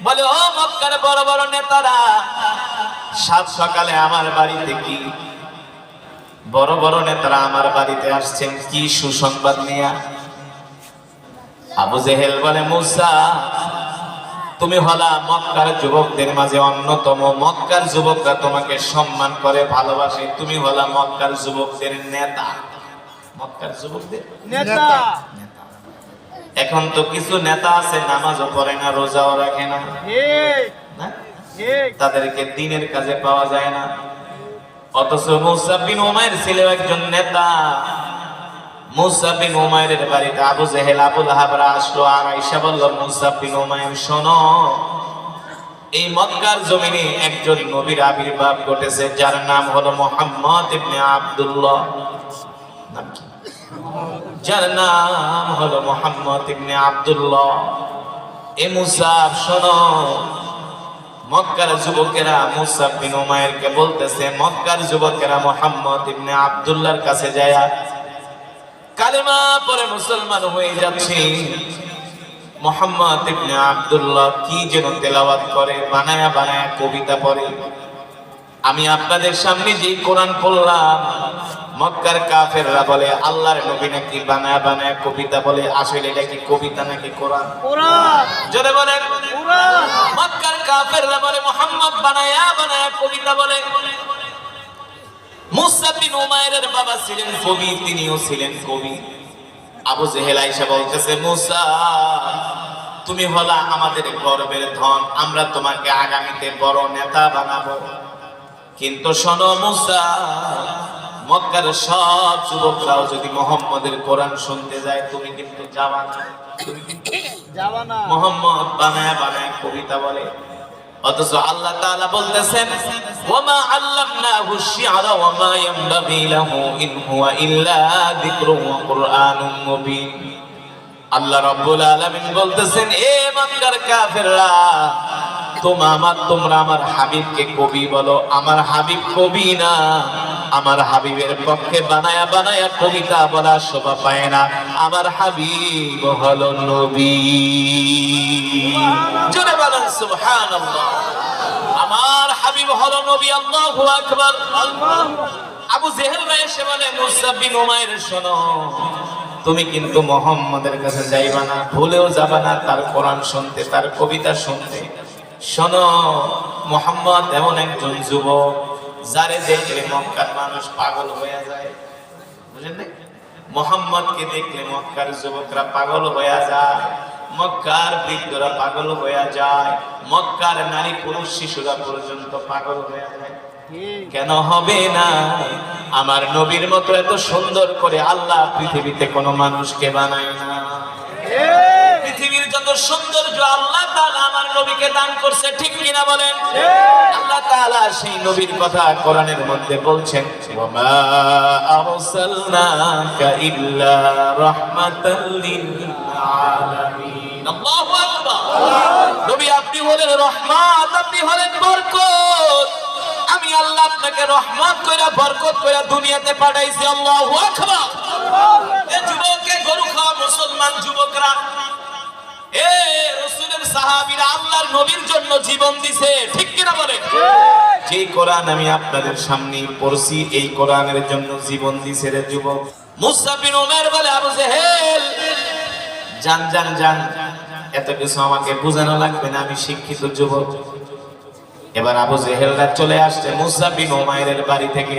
বলে ও মক্কার বড় বড় নেতারা সাত সকালে আমার বাড়িতে কি? বড় বড় নেতারা আমার বাড়িতে আসছেন কি সুসংবাদ নিয়ে আবু জেহেল বলে মুসা তুমি হলা মক্কার যুবকদের মাঝে অন্যতম। মক্কার যুবকরা তোমাকে সম্মান করে ভালোবাসে। তুমি হলা মক্কার যুবকদের নেতা। মক্কার যুবকদের নেতা। নেতা। এখন তো কিছু নেতা আছে নামাজও পড়ে না রোজাও রাখে না। তাদেরকে দিনের কাজে পাওয়া যায় না। অথচ মুসা বিন উমাইর ছিল একজন নেতা। মুসা বিন উমাইরের বাড়িতে আবু জেহেল আবু লাহাবরা আসলো আর আইসা বলল মুসা বিন উমাইর শোনো। এই মক্কার জমিনে একজন নবীর আবির্ভাব ঘটেছে যার নাম হলো মোহাম্মদ ইবনে আব্দুল্লাহ। নাম কি? যার নাম হলো মোহাম্মদ ইবনে আব্দুল্লাহ। এ মুসাব, শোনো, মক্কার যুবকেরা মুসাব বিন উমাইরকে বলতেছে, মক্কার যুবকেরা মোহাম্মদ ইবনে আব্দুল্লাহর কাছে যায় কালেমা পরে মুসলমান হয়ে যাচ্ছে। মোহাম্মদ ইবনে আব্দুল্লাহ কি যেন তেলাওয়াত করে, বানায়া বানায়া কবিতা পড়ে। আমি আপনাদের সামনে যেই কোরআন পড়লাম মক্কার কাফেররা বলে আল্লাহর নবী নাকি বানায় বানায় কবিতা বলে আসলে এটা কি কবিতা নাকি কোরআন? কোরআন। জোরে বলেন। কোরআন। মক্কার কাফেররা বলে মোহাম্মদ বানায়া বানায়া কবিতা বলে। মুসা বিন উমাইরের বাবা ছিলেন কবি তিনিও ছিলেন কবি আবু জেহেল আইসা বলতেছে মুসা তুমি হলা আমাদের গর্বের ধন আমরা তোমাকে আগামীতে বড় নেতা বানাবো। কিন্তু শোনো মুসা মক্কার সব যুবকরাও যদি মোহাম্মদের কোরআন শুনতে যায় তুমি কিন্তু যাবা না। তুমি যাবা না। মোহাম্মদ বানায় বানায় কবিতা বলে। অথচ আল্লাহ তাআলা বলতেছেন ওয়ামা আল্লামনাহু শি'রা ওয়ামা ইয়ানবাগি লাহু ইন হুয়া ইল্লা যিকরুন ওয়া কুরআনুম মুবিন। আল্লাহ রাব্বুল আলামিন বলতেছেন এ মক্কার কাফেররা তোমরা আমার তোমরা আমার হাবিবকে কবি বলো। আমার হাবিব কবি না। আমার হাবিবের পক্ষে বানায়া বানায়া কবিতা বলা শোভা পায় না। আমার হাবিব হলো নবী। জোরে আমার হাবিব হলো নবী, আল্লাহু আকবার। আবু জেহেল এসে বলে, মুসা উমাইর, শোনো, তুমি কিন্তু মোহাম্মদের কাছে যাইবা না, ভুলেও যাবা না, তার কোরআন শুনতে, তার কবিতা শুনতে। শোনো, মোহাম্মদ এমন একজন যুবক যারে দেখলে মক্কার মানুষ পাগল হয়ে যায়। বুঝলেন না? মোহাম্মদকে দেখলে মক্কার যুবকরা পাগল হয়ে যায়, মক্কার বৃদ্ধরা পাগল হয়ে যায়, মক্কার নারী পুরুষ শিশুরা পর্যন্ত পাগল হয়ে যায়। কেন হবে না? আমার নবীর মতো এত সুন্দর করে আল্লাহ পৃথিবীতে কোনো মানুষকে বানায় না। সৌন্দর্য আল্লাহ তাআলা আমার নবীকে দান করছে ঠিক কিনা বলেন? আল্লাহ তাআলা সেই নবীর কথা কোরআনের মধ্যে বলছেন ওয়ামা আরসালনাকা ইল্লা রাহমাতাল লিল আলামিন আল্লাহু আকবার। নবী আপনি হলেন রহমত আপনি হলেন বরকত। আমি আল্লাহ আপনাকে রহমত কইরা বরকত কইরা দুনিয়াতে পাঠাইছি আল্লাহু আকবার। এ যুবকে গরু খাওয়া মুসলমান যুবকরা জীবন দিছে, ঠিক বলে যে কোরআন আমি আপনাদের সামনে পড়ছি, এই জন্য জীবন রে যুবক। বলে জান জান এত কিছু আমাকে বোঝানো লাগবে না, আমি শিক্ষিত যুবক। এবার আবু জেহেলরা চলে আসছে মুসা বিন উমাইরের বাড়ি থেকে।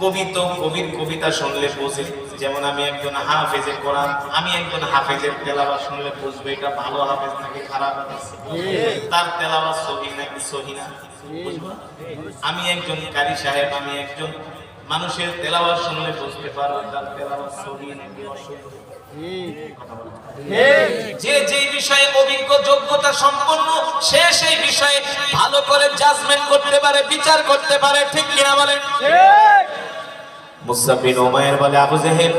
কবি কবির কবিতা শুনলে বোঝে। যেমন আমি একজন হাফেজে কোরআন, আমি একজন হাফেজের তেলাওয়াত শুনলে বুঝব এটা ভালো হাফেজ নাকি খারাপ তার তেলাওয়াত সহি নাকি সহি না? আমি একজন কারি সাহেব, আমি একজন মানুষের তেলাওয়াত শুনলে বুঝতে পারব তার তেলাওয়াত সহি নাকি অসহি। যে যে বিষয়ে অভিজ্ঞ, যোগ্যতা সম্পন্ন, সে সেই বিষয়ে ভালো করে জাজমেন্ট করতে পারে, বিচার করতে পারে, ঠিক কিনা বলেন? মুসাফিন ওমায়ের বলে আবু জেহেল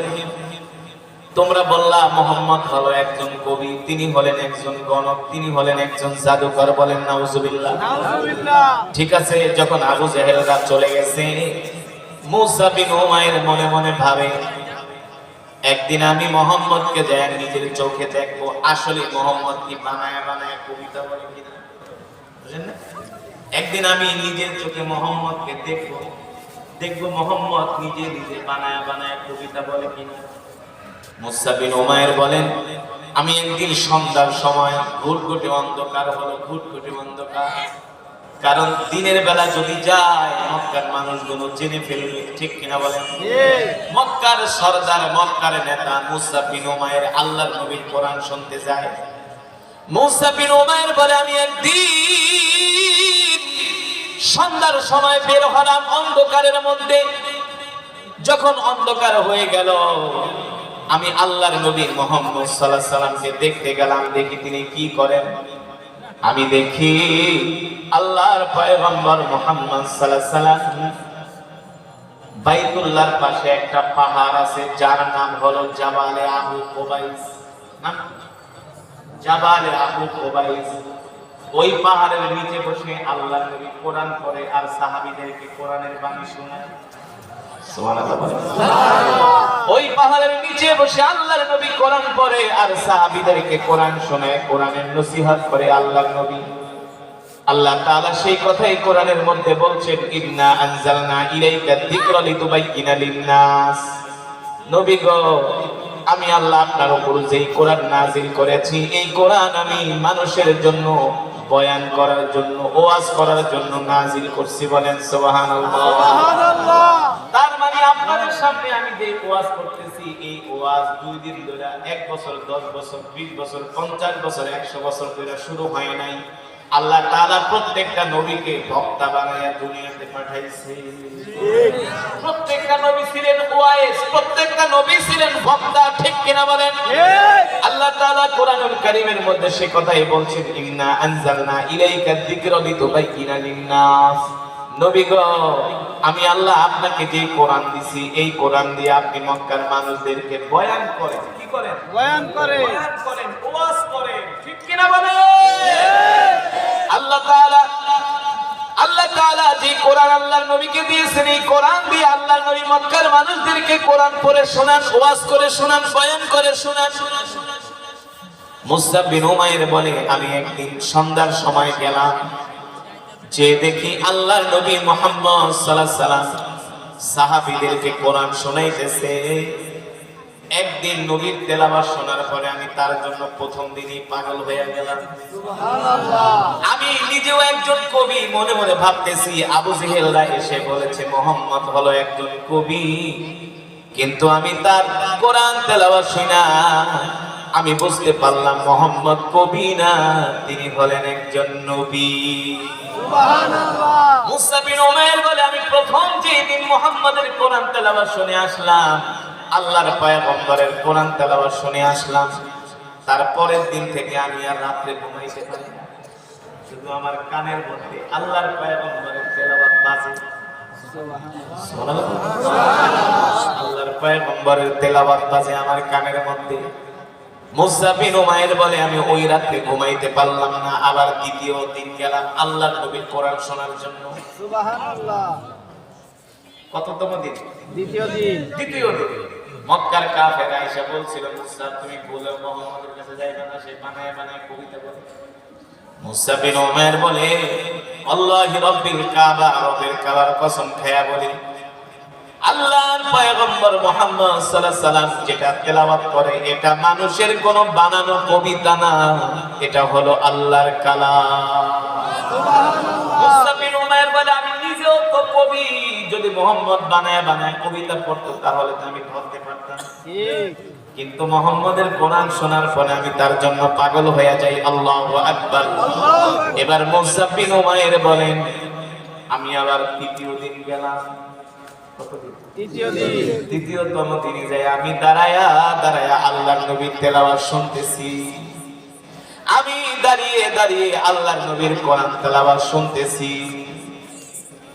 তোমরা বললা মোহাম্মদ হলো একজন কবি তিনি হলেন একজন গণক তিনি হলেন একজন জাদুকর বলেন নাউজুবিল্লাহ। ঠিক আছে যখন আবু জেহেলরা চলে গেছে মুসা বিন উমাইর মনে মনে ভাবে একদিন আমি মোহাম্মদকে যাই নিজের চোখে দেখব আসলে মোহাম্মদ কি বানায় বানায় কবিতা বলে কিনা? বুঝলেন না? একদিন আমি নিজের চোখে মোহাম্মদকে দেখব দেখব মোহাম্মদ নিজে নিজে বানায় বানায় কবিতা বলে কিনা। মুসা ওমায়ের বলেন আমি একদিন সন্ধ্যার সময় ঘুটঘুটে অন্ধকার হলো ঘুটঘুটে অন্ধকার। কারণ দিনের বেলা যদি যায় মক্কার মানুষগুলো জেনে ফেলবে ঠিক কিনা বলেন? মক্কার সর্দার মক্কার নেতা মুসা বিন উমাইর আল্লাহর নবীর কোরআন শুনতে যায়। মুসা বিন উমাইর বলে আমি একদিন সন্ধ্যার সময় বের হলাম অন্ধকারের মধ্যে। যখন অন্ধকার হয়ে গেল, আমি আল্লাহর নবী মোহাম্মদ সাল্লাহ সাল্লামকে দেখতে গেলাম, দেখি তিনি কি করেন। আমি দেখি আল্লাহর পয়গম্বর মোহাম্মদ সাল্লাহ সাল্লাম বাইতুল্লাহর পাশে একটা পাহাড় আছে, যার নাম হলো জাবালে আবু কোবাইস। জাবালে আবু কোবাইস। ওই পাহাড়ের নিচে বসে আল্লাহ নবী কোরআন পড়ে আর সাহাবিদেরকে কোরআনের বাণী শোনায়। ওই পাহাড়ের নিচে বসে আল্লাহর নবী কোরআন পড়ে আর সাহাবীদেরকে কোরআন শোনায়, কোরআনের নসিহত করে আল্লাহর নবী। আল্লাহ তাআলা সেই কথাই কোরআনের মধ্যে বলছেন, ইন্না আনজালনা ইলাইকা যিকরা লিতুবাইয়িনা লিন-নাস। নবী গো, আমি আল্লাহ আপনার উপর যেই কোরআন নাজিল করেছি, এই কোরআন আমি মানুষের জন্য বয়ান করার জন্য ওয়াজ করার জন্য নাজিল করছি বলেন সুবহানাল্লাহ। তার মানে আপনাদের সামনে আমি যে ওয়াজ করতেছি এই ওয়াজ দুই দিন ধরে এক বছর দশ বছর বিশ বছর পঞ্চাশ বছর একশো বছর ধরে শুরু হয় নাই। আল্লাহ তাআলা প্রত্যেকটা নবীকে বক্তা বানাইয়া দুনিয়াতে পাঠাইছে। প্রত্যেকটা নবী ছিলেন ওয়াইস প্রত্যেকটা নবী ছিলেন বক্তা ঠিক কিনা বলেন? আল্লাহ তাআলা কোরআনুল কারীমের মধ্যে সে কথাই বলছেন ইন্না আনজালনা ইলাইকা যিকরা লিতুবাইয়িনা লিন-নাস। নবী গো আমি আল্লাহ আপনাকে যে কোরআন দিছি এই কোরআন দিয়ে আপনি মক্কার মানুষদেরকে বয়ান করেন। কি করেন? বয়ান করে বয়ান করেন ওয়াজ কোরআন আল্লাহর নবীকে দিয়েছেন, এই কোরআন দিয়ে আল্লাহর নবী মক্কার মানুষদেরকে কোরআন পড়ে শোনান, ওয়াজ করে শোনান, বয়ান করে শোনান। মুসা বিন উমাইর বলে, আমি একদিন সন্ধ্যার সময় গেলাম, যে দেখি আল্লাহর নবী মোহাম্মদ আলাইহি সাল্লাম সাহাবীদেরকে কোরআন শোনাইতেছে। একদিন নবীর তেলাওয়াত শোনার পরে আমি তার জন্য প্রথম দিনই পাগল হয়ে গেলাম। আমি নিজেও একজন কবি মনে মনে ভাবতেছি আবু জেহেলরা এসে বলেছে মোহাম্মদ হলো একজন কবি কিন্তু আমি তার কোরআন তেলাওয়াত শুনা আমি বুঝতে পারলাম মোহাম্মদ কবি না তিনি হলেন একজন নবী। মুসা বিন উমাইর বলে আমি প্রথম যে দিন মুহাম্মাদের কোরআন তেলাওয়াত শুনে আসলাম আল্লাহর পয়গম্বরের কোরআন তেলাওয়াত শুনে আসলাম। তারপরের দিন থেকে আমি আর রাত্রে ঘুমাইতে পারি শুধু আমার কানের মধ্যে আল্লাহর পয়গম্বরের তেলাওয়াত বাজে। আল্লাহর পয়গম্বরের তেলাওয়াত বাজে আমার কানের মধ্যে। বলে আমি ওই রাত্রে ঘুমাইতে পারলাম না। আবার দ্বিতীয় দিন গেলাম আল্লাহর নবীর কোরআন শোনার জন্য। কততম দিন? দ্বিতীয় দিন। দ্বিতীয় দিন। মক্কার কাফেরা এসে বলছিল, মুসা, তুমি বলে মোহাম্মদের কাছে যাইবে না, সে বানায় বানায় কবিতা বলে। মুসা বিন উমাইর বলে, আল্লাহি রাব্বিল কাবা রবের কাবার কসম খেয়া বলি, আল্লাহর পয়গম্বর মুহাম্মদ সাল্লাল্লাহু সাল্লাম যেটা তেলাওয়াত করে, এটা মানুষের কোনো বানানো কবিতা না, এটা হলো আল্লাহর কালাম। মুসা যদি মোহাম্মদ বানায় বানায় কবিতা পড়তো তাহলে তো আমি ধরতে পারতাম। কিন্তু মোহাম্মদের কোরআন শোনার পরে আমি তার জন্য পাগল হয়ে যাই আল্লাহ আকবার। এবার মুসাফিন উমায়ের বলেন আমি আবার তৃতীয় দিন গেলাম। তৃতীয়তম দিনে যাই আমি দাঁড়ায়া দাঁড়ায়া আল্লাহর নবীর তেলাওয়াত শুনতেছি। আমি দাঁড়িয়ে দাঁড়িয়ে আল্লাহ নবীর কোরআন তেলাওয়াত শুনতেছি।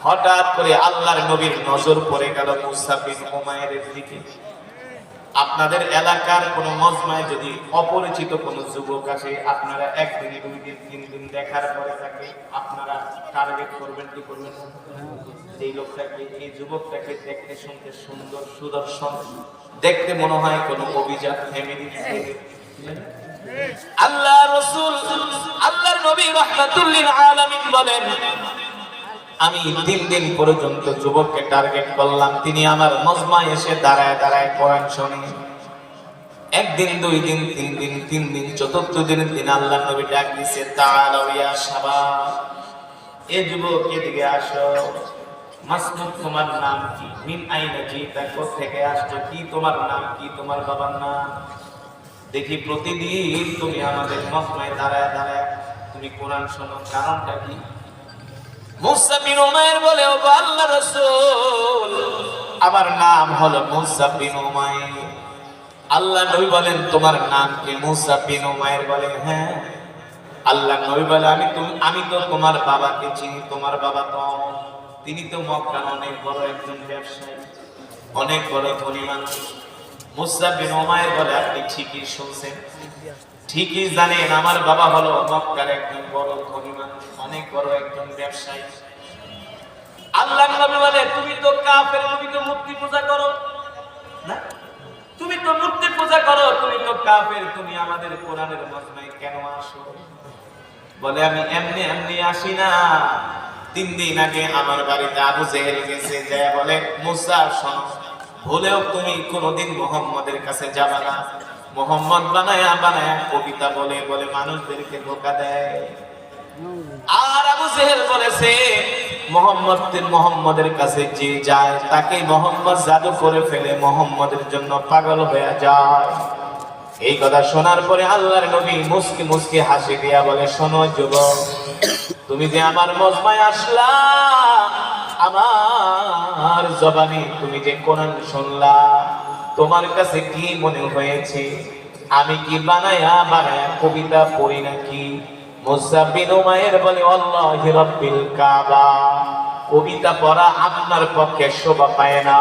হঠাৎ করে আল্লাহর নবীর নজর পড়ে গেল মুসা বিন উমায়ের দিকে। আপনাদের এলাকার কোন মজমায় যদি অপরিচিত কোন যুবক আসে, আপনারা একদিন দুই দিন, তিন দিন দেখার পরে তাকে আপনারা টার্গেট করবেন, কি করবেন? এই লোকটাকে, এই যুবকটাকে দেখতে শুনতে সুন্দর সুদর্শন, দেখতে মনে হয় কোন অভিজাত ফ্যামিলি আল্লাহ রসুল, আল্লাহর নবী রহমাতুল্লিল আলামিন বলেন আমি তিন দিন পর্যন্ত যুবককে টার্গেট করলাম। তিনি আমার মজমায় এসে দাঁড়ায় দাঁড়ায় কোরআন শোনে। একদিন, দুই দিন, তিন দিন তিন দিন, চতুর্থ দিনের দিন আল্লাহ নবী ডাক দিছে ইয়া শাবাব এ যুবক এদিকে আসো। মাসনুদ, তোমার নাম কি? মিন আইনা জিতা? থেকে আসছো? কি তোমার নাম? কি তোমার বাবার নাম? দেখি প্রতিদিন তুমি আমাদের মজমায় দাঁড়ায় দাঁড়ায় তুমি কোরআন শোনো। কারণটা কি? আমার নাম হলো আল্লাহ নবী বলেন, তোমার নাম কি মুসা বিন উমায়ের বলেন হ্যাঁ। আল্লাহ নবী বলে, আমি তুমি আমি তো তোমার বাবাকে চিনি, তোমার বাবা তো তিনি তো মক্কার অনেক বড় একজন ব্যবসায়ী, অনেক বড় ধনী মানুষ মুসা বিন উমায়ের বলে, আপনি ঠিকই শুনছেন। ঠিকই জানেন, আমার বাবা হলো মক্কার একজন বড় ধনী মানুষ অনেক বড় একজন ব্যবসায়ী। আল্লাহ নবী বলে, তুমি তো কাফের, তুমি তো মূর্তি পূজা করো। না? তুমি তো মূর্তি পূজা করো, তুমি তো কাফের, তুমি আমাদের কোরআনের মজমায় কেন আসো? বলে, আমি এমনি এমনি আসি না। তিন দিন আগে আমার বাড়িতে আবু জেহেল গেছে যে বলে, মুসা, শোনো, ভুলেও তুমি কোনোদিন মোহাম্মদের কাছে যাবে না। মোহাম্মদ বানায়া বানায়া কবিতা বলে বলে মানুষদেরকে ধোকা দেয়। আর আবু জেহেল বলেছে মোহাম্মদ মোহাম্মদের কাছে যে যায়, তাকে মোহাম্মদ জাদু করে ফেলে, মোহাম্মদের জন্য পাগল হয়ে যায়। এই কথা শোনার পরে আল্লাহর নবী মুস্কি মুস্কি হাসি দিয়া বলে, শোনো যুবক, তুমি যে আমার মজমায় আসলা, আমার জবানে তুমি যে কোরআন শুনলা তোমার কাছে কি মনে হয়েছে? আমি কি বানায়া বানায়া কবিতা পড়ি নাকি? উমায়ের বলে, আল্লাহি রাব্বিল কাবা। কবিতা পড়া আপনার পক্ষে শোভা পায় না।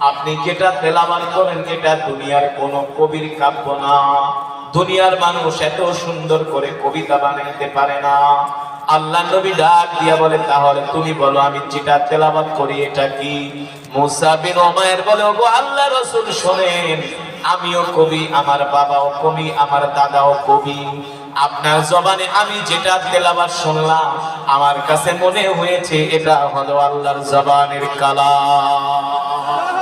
আপনি যেটা তেলাবান করেন, এটা দুনিয়ার কোনো কবির কাব্য না। দুনিয়ার মানুষ এত সুন্দর করে কবিতা বানাইতে পারে না। আল্লাহ নবী ডাক দিয়া বলে, তাহলে তুমি বলো, আমি যেটা তেলাবাদ করি এটা কি? মুসা বিন ওমায়ের বলে, ওগো আল্লাহ রসুল, শোনেন, আমিও কবি, আমার বাবাও কবি, আমার দাদাও কবি। আপনার জবানে আমি যেটা তেলাবাদ শুনলাম, আমার কাছে মনে হয়েছে, এটা হলো আল্লাহর জবানের কালাম।